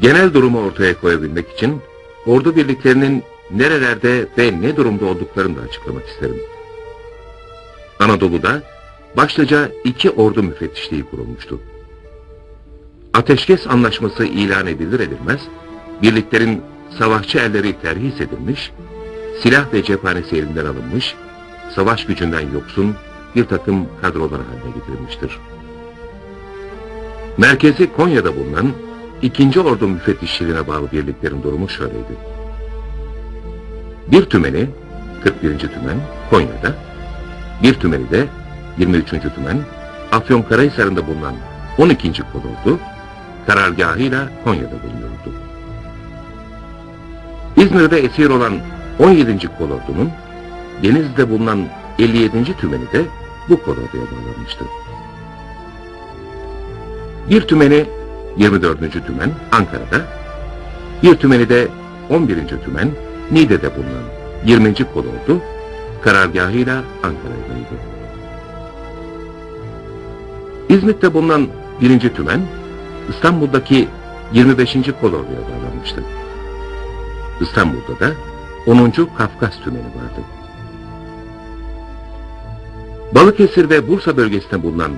Genel durumu ortaya koyabilmek için ordu birliklerinin nerelerde ve ne durumda olduklarını da açıklamak isterim. Anadolu'da başlıca iki ordu müfettişliği kurulmuştu. Ateşkes anlaşması ilan edilir edilmez, birliklerin savaşçı elleri terhis edilmiş, silah ve cephanesi elinden alınmış, savaş gücünden yoksun bir takım kadrolar haline getirilmiştir. Merkezi Konya'da bulunan ikinci Ordu müfettişliğine bağlı birliklerin durumu şöyleydi. Bir tümeni, 41. tümen Konya'da, bir tümeni de 23. tümen Afyonkarahisar'ında bulunan 12. kolordu karargahıyla Konya'da bulunuyordu. İzmir'de esir olan 17. kolordunun Denizli'de bulunan 57. tümeni de bu kolorduya bağlanmıştı. Bir tümeni 24. tümen Ankara'da, bir tümeni de 11. tümen Niğde'de bulunan 20. kolordu karargahıyla Ankara'daydı. İzmit'te bulunan 1. tümen İstanbul'daki 25. kolorduya bağlanmıştı. İstanbul'da da 10. Kafkas tümeni vardı. Balıkesir ve Bursa bölgesinde bulunan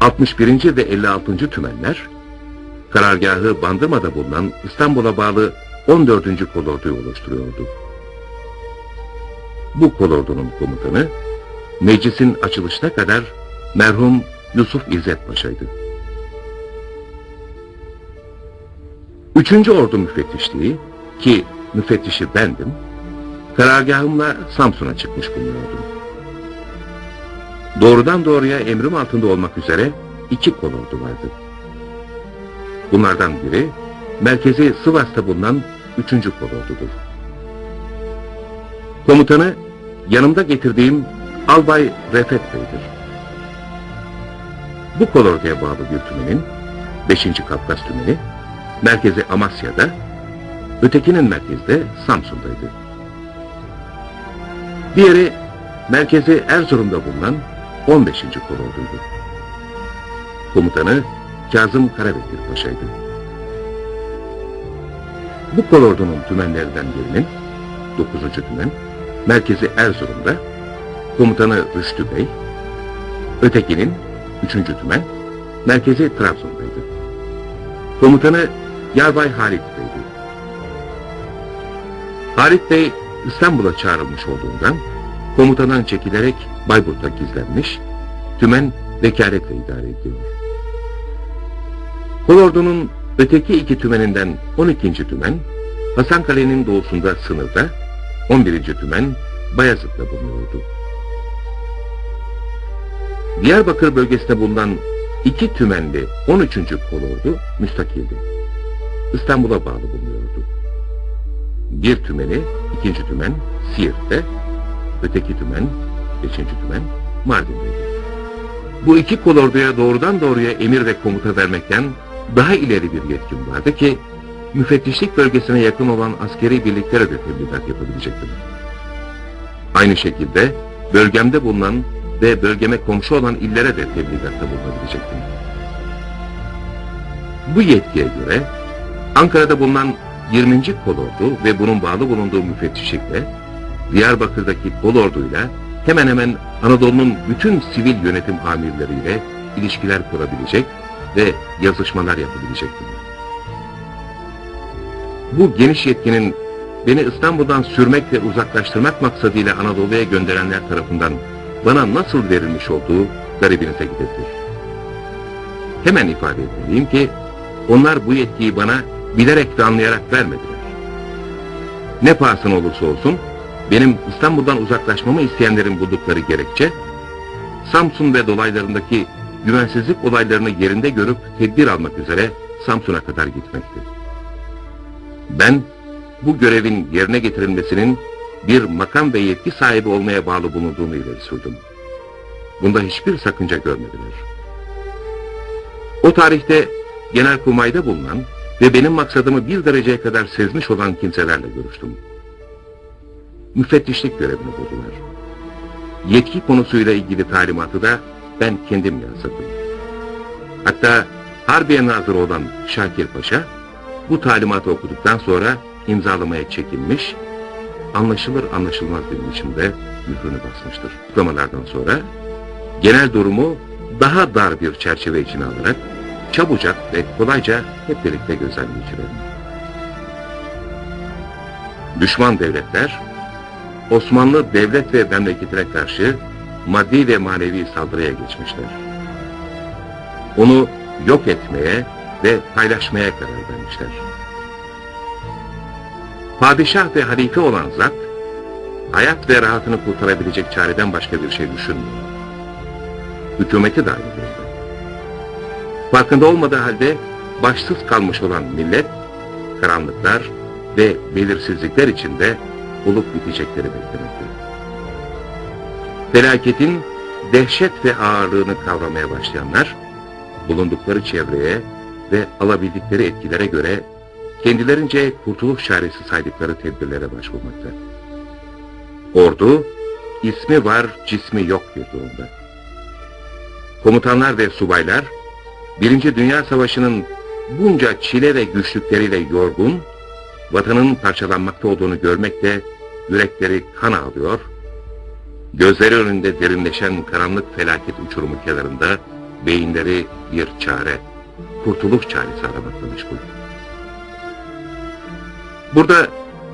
61. ve 56. tümenler, karargahı Bandırma'da bulunan İstanbul'a bağlı 14. kolorduyu oluşturuyordu. Bu kolordunun komutanı, meclisin açılışına kadar merhum Yusuf İzzet Paşa'ydı. Üçüncü Ordu Müfettişliği, ki müfettişi bendim, karargahımla Samsun'a çıkmış bulunuyordum. Doğrudan doğruya emrim altında olmak üzere iki kolordu vardı. Bunlardan biri, merkezi Sivas'ta bulunan üçüncü kolordudur. Komutanı, yanımda getirdiğim Albay Refet Bey'dir. Bu kolorduya bağlı bir tümenin, 5. Kafkas tümeni, merkezi Amasya'da, ötekinin merkezi de Samsun'daydı. Diğeri, merkezi Erzurum'da bulunan 15. kolorduydu. Komutanı Kazım Karabekir Paşa'ydı. Bu kolordunun tümenlerinden birinin, 9. tümen, merkezi Erzurum'da, komutanı Rüştü Bey, ötekinin, 3. tümen, merkezi Trabzon'daydı. Komutanı Yarbay Halit Bey'di. Halit Bey İstanbul'a çağrılmış olduğundan komutandan çekilerek Bayburt'a gizlenmiş, tümen vekaletle idare ediyor. Kolordu'nun öteki iki tümeninden 12. tümen, Hasankale'nin doğusunda sınırda, 11. tümen Bayazıt'ta bulunuyordu. Diyarbakır bölgesinde bulunan iki tümenli 13. kolordu müstakildi. İstanbul'a bağlı bulunuyordu. Bir tümeni, ikinci tümen Siirt'te, öteki tümen, beşinci tümen Mardin'deydi. Bu iki kolorduya doğrudan doğruya emir ve komuta vermekten daha ileri bir yetkim vardı ki, müfettişlik bölgesine yakın olan askeri birliklere de tebligat yapabilecektim. Aynı şekilde bölgemde bulunan ve bölgeme komşu olan illere de tebligatta bulunabilecektim. Bu yetkiye göre Ankara'da bulunan 20. kolordu ve bunun bağlı bulunduğu müfettişlikle Diyarbakır'daki kolorduyla hemen hemen Anadolu'nun bütün sivil yönetim amirleriyle ilişkiler kurabilecek ve yazışmalar yapabilecektim. Bu geniş yetkinin beni İstanbul'dan sürmek ve uzaklaştırmak maksadıyla Anadolu'ya gönderenler tarafından bana nasıl verilmiş olduğu garibinize gidebilir. Hemen ifade etmeliyim ki onlar bu yetkiyi bana bilerek ve anlayarak vermediler. Ne pahasına olursa olsun benim İstanbul'dan uzaklaşmamı isteyenlerin buldukları gerekçe Samsun ve dolaylarındaki güvensizlik olaylarını yerinde görüp tedbir almak üzere Samsun'a kadar gitmekti. Ben bu görevin yerine getirilmesinin bir makam ve yetki sahibi olmaya bağlı bulunduğunu ileri sürdüm. Bunda hiçbir sakınca görmediler. O tarihte Genelkurmay'da bulunan ve benim maksadımı bir dereceye kadar sezmiş olan kimselerle görüştüm. Müfettişlik görevini buldular. Yetki konusuyla ilgili talimatı da ben kendim yansıttım. Hatta Harbiye Nazırı olan Şakir Paşa, bu talimatı okuduktan sonra imzalamaya çekinmiş, anlaşılır anlaşılmaz bir biçimde mührünü basmıştır. Kutlamalardan sonra genel durumu daha dar bir çerçeve içine alarak çabucak ve kolayca hep birlikte gözden geçirelim. Düşman devletler, Osmanlı devlet ve memleketine karşı maddi ve manevi saldırıya geçmişler. Onu yok etmeye ve paylaşmaya karar vermişler. Padişah ve halife olan zat, hayat ve rahatını kurtarabilecek çareden başka bir şey düşünmüyor. Hükümeti dahil edildi. Farkında olmadığı halde başsız kalmış olan millet, karanlıklar ve belirsizlikler içinde olup bitecekleri beklemekte. Felaketin dehşet ve ağırlığını kavramaya başlayanlar, bulundukları çevreye ve alabildikleri etkilere göre kendilerince kurtuluş çaresi saydıkları tedbirlere başvurmakta. Ordu, ismi var, cismi yok bir durumda. Komutanlar ve subaylar, Birinci Dünya Savaşı'nın bunca çile ve güçlükleriyle yorgun, vatanın parçalanmakta olduğunu görmekle yürekleri kan ağlıyor, gözleri önünde derinleşen karanlık felaket uçurumu kenarında beyinleri bir çare, kurtuluş çaresi aramakla meşgul. Burada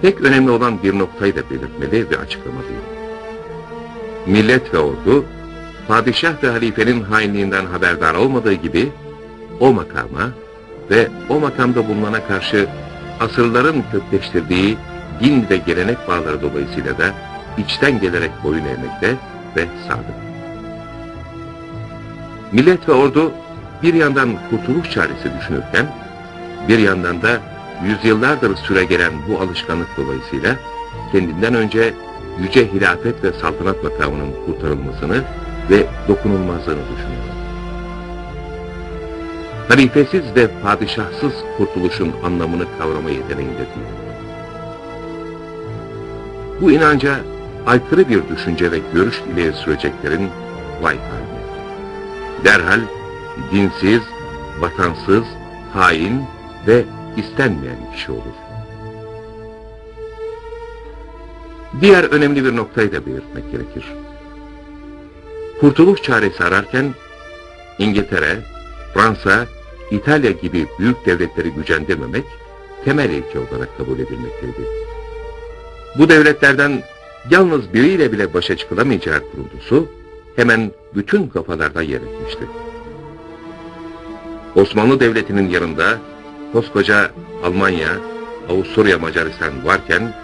tek önemli olan bir noktayı da belirtmeli ve açıklamalıyım. Millet ve ordu, padişah ve halifenin hainliğinden haberdar olmadığı gibi, o makama ve o makamda bulunana karşı asırların kökleştirdiği din ve gelenek bağları dolayısıyla da içten gelerek boyun eğmekte ve sadık. Millet ve ordu bir yandan kurtuluş çaresi düşünürken, bir yandan da yüzyıllardır süregelen bu alışkanlık dolayısıyla kendinden önce yüce hilafet ve saltanat makamının kurtarılmasını ve dokunulmazlığını düşünüyor. Halifesiz ve padişahsız kurtuluşun anlamını kavrama yeteneğinde değil. Bu inanca aykırı bir düşünce ve görüş ileri süreceklerin vay haline. Derhal dinsiz, vatansız, hain ve istenmeyen kişi olur. Diğer önemli bir noktayı da belirtmek gerekir. Kurtuluş çaresi ararken İngiltere, Fransa, İtalya gibi büyük devletleri gücendirmemek temel ilke olarak kabul edilmekteydi. Bu devletlerden yalnız biriyle bile başa çıkılamayacağı kuruntusu hemen bütün kafalarda yer etmişti. Osmanlı Devleti'nin yanında koskoca Almanya, Avusturya, Macaristan varken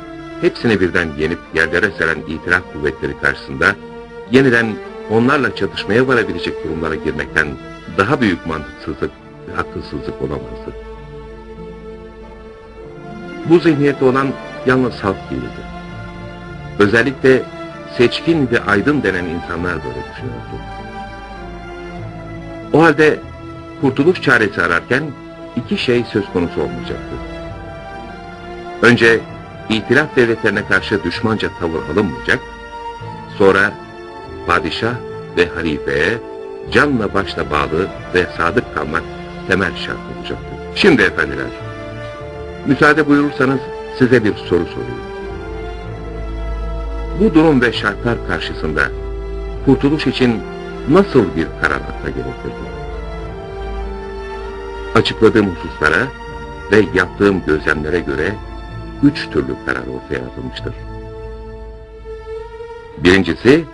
hepsini birden yenip yerlere seren itiraf kuvvetleri karşısında yeniden onlarla çatışmaya varabilecek durumlara girmekten daha büyük mantıksızlık ve akılsızlık olamazdı. Bu zihniyette olan yalnız halk değildi. Özellikle seçkin ve aydın denen insanlar böyle düşünüyordu. O halde kurtuluş çaresi ararken iki şey söz konusu olmayacaktı. Önce itilaf devletlerine karşı düşmanca tavır alınmayacak, sonra padişah ve halifeye canla başla bağlı ve sadık kalmak temel şart olacaktı. Şimdi efendiler, müsaade buyurursanız size bir soru sorayım. Bu durum ve şartlar karşısında kurtuluş için nasıl bir karar akla gelebilirdi? Açıkladığım hususlara ve yaptığım gözlemlere göre üç türlü karar ortaya atılmıştır. Birincisi,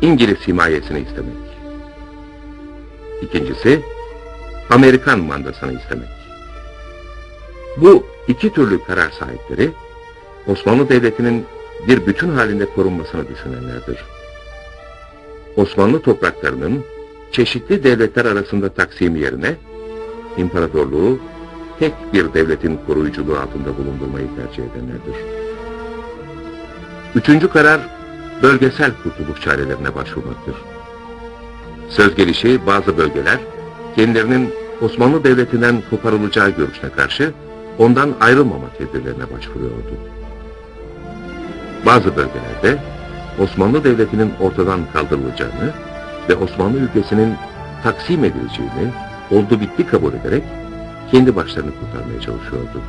İngiliz himayesini istemek. İkincisi, Amerikan mandasını istemek. Bu iki türlü karar sahipleri, Osmanlı Devleti'nin bir bütün halinde korunmasını düşünenlerdir. Osmanlı topraklarının çeşitli devletler arasında taksimi yerine, imparatorluğu tek bir devletin koruyuculuğu altında bulundurmayı tercih edenlerdir. Üçüncü karar, bölgesel kurtuluş çarelerine başvurmaktır. Söz gelişi bazı bölgeler, kendilerinin Osmanlı Devleti'nden koparılacağı görüşüne karşı ondan ayrılmama tedbirlerine başvuruyordu. Bazı bölgelerde Osmanlı Devleti'nin ortadan kaldırılacağını ve Osmanlı ülkesinin taksim edileceğini oldu bitti kabul ederek kendi başlarını kurtarmaya çalışıyordu.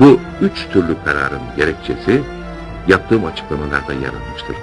Bu üç türlü kararın gerekçesi yaptığım açıklamalarda yer almıştır.